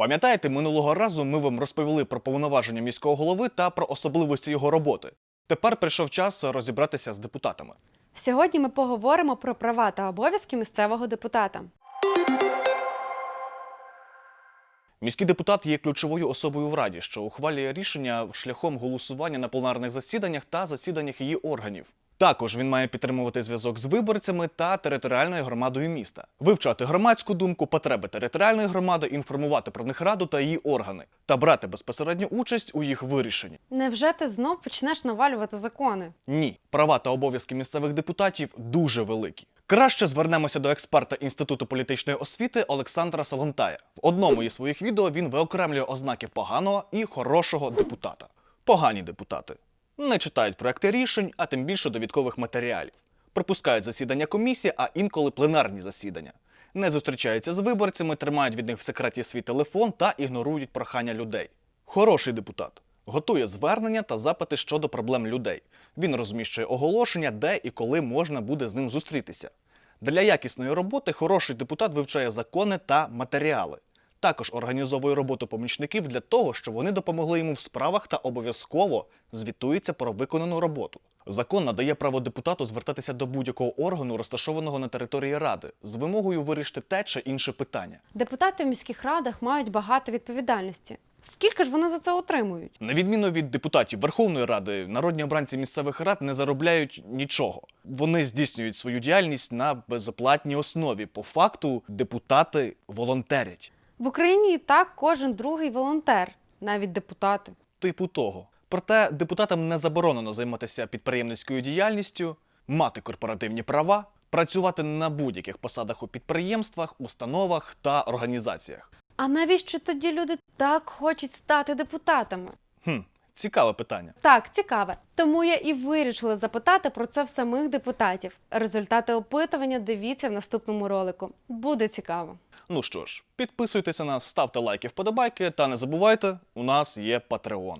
Пам'ятаєте, минулого разу ми вам розповіли про повноваження міського голови та про особливості його роботи. Тепер прийшов час розібратися з депутатами. Сьогодні ми поговоримо про права та обов'язки місцевого депутата. Міський депутат є ключовою особою в раді, що ухвалює рішення шляхом голосування на пленарних засіданнях та засіданнях її органів. Також він має підтримувати зв'язок з виборцями та територіальною громадою міста, вивчати громадську думку, потреби територіальної громади, інформувати про них раду та її органи та брати безпосередню участь у їх вирішенні. Невже ти знов почнеш навалювати закони? Ні, права та обов'язки місцевих депутатів дуже великі. Краще звернемося до експерта Інституту політичної освіти Олександра Солонтая. В одному із своїх відео він виокремлює ознаки поганого і хорошого депутата. Погані депутати не читають проекти рішень, а тим більше довідкових матеріалів. Пропускають засідання комісії, а інколи пленарні засідання. Не зустрічаються з виборцями, тримають від них в секреті свій телефон та ігнорують прохання людей. Хороший депутат готує звернення та запити щодо проблем людей. Він розміщує оголошення, де і коли можна буде з ним зустрітися. Для якісної роботи хороший депутат вивчає закони та матеріали. Також організовує роботу помічників для того, щоб вони допомогли йому в справах та обов'язково звітується про виконану роботу. Закон надає право депутату звертатися до будь-якого органу, розташованого на території ради, з вимогою вирішити те чи інше питання. Депутати в міських радах мають багато відповідальності. Скільки ж вони за це отримують? На відміну від депутатів Верховної Ради, народні обранці місцевих рад не заробляють нічого. Вони здійснюють свою діяльність на безоплатній основі. По факту депутати волонтерять. В Україні і так кожен другий волонтер, навіть депутати. Типу того. Проте депутатам не заборонено займатися підприємницькою діяльністю, мати корпоративні права, працювати на будь-яких посадах у підприємствах, установах та організаціях. А навіщо тоді люди так хочуть стати депутатами? Хм, цікаве питання. Так, цікаве. Тому я і вирішила запитати про це в самих депутатів. Результати опитування дивіться в наступному ролику. Буде цікаво. Ну що ж, підписуйтеся на нас, ставте лайки, вподобайки та не забувайте, у нас є Patreon.